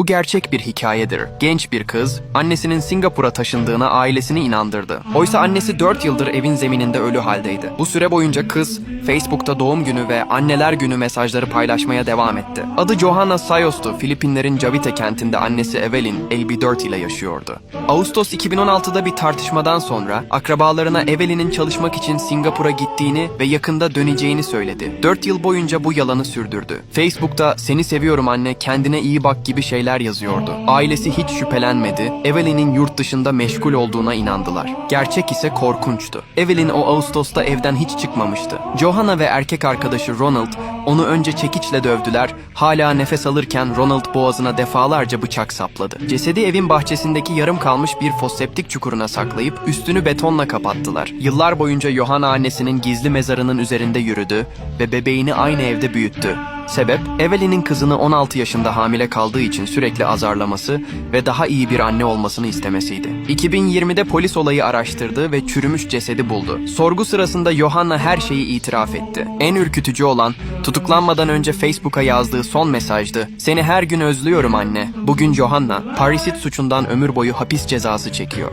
Bu gerçek bir hikayedir. Genç bir kız, annesinin Singapur'a taşındığına ailesini inandırdı. Oysa annesi 4 yıldır evin zemininde ölü haldeydi. Bu süre boyunca kız, Facebook'ta doğum günü ve anneler günü mesajları paylaşmaya devam etti. Adı Johanna Sayos'tu. Filipinlerin Cavite kentinde annesi Evelyn, LB4 ile yaşıyordu. Ağustos 2016'da bir tartışmadan sonra akrabalarına Evelyn'in çalışmak için Singapur'a gittiğini ve yakında döneceğini söyledi. 4 yıl boyunca bu yalanı sürdürdü. Facebook'ta seni seviyorum anne kendine iyi bak gibi şeyler yazıyordu. Ailesi hiç şüphelenmedi. Evelyn'in yurt dışında meşgul olduğuna inandılar. Gerçek ise korkunçtu. Evelyn o Ağustos'ta evden hiç çıkmamıştı. Johanna ve erkek arkadaşı Ronald onu önce çekiçle dövdüler. Hala nefes alırken Ronald boğazına defalarca bıçak sapladı. Cesedi evin bahçesindeki yarım kalmış bir foseptik çukuruna saklayıp üstünü betonla kapattılar. Yıllar boyunca Johanna annesinin gizli mezarının üzerinde yürüdü ve bebeğini aynı evde büyüttü. Sebep, Evelyn'in kızını 16 yaşında hamile kaldığı için sürekli azarlaması ve daha iyi bir anne olmasını istemesiydi. 2020'de polis olayı araştırdı ve çürümüş cesedi buldu. Sorgu sırasında Johanna her şeyi itiraf etti. En ürkütücü olan, tutuklanmadan önce Facebook'a yazdığı son mesajdı. Seni her gün özlüyorum anne. Bugün Johanna, Parisit suçundan ömür boyu hapis cezası çekiyor.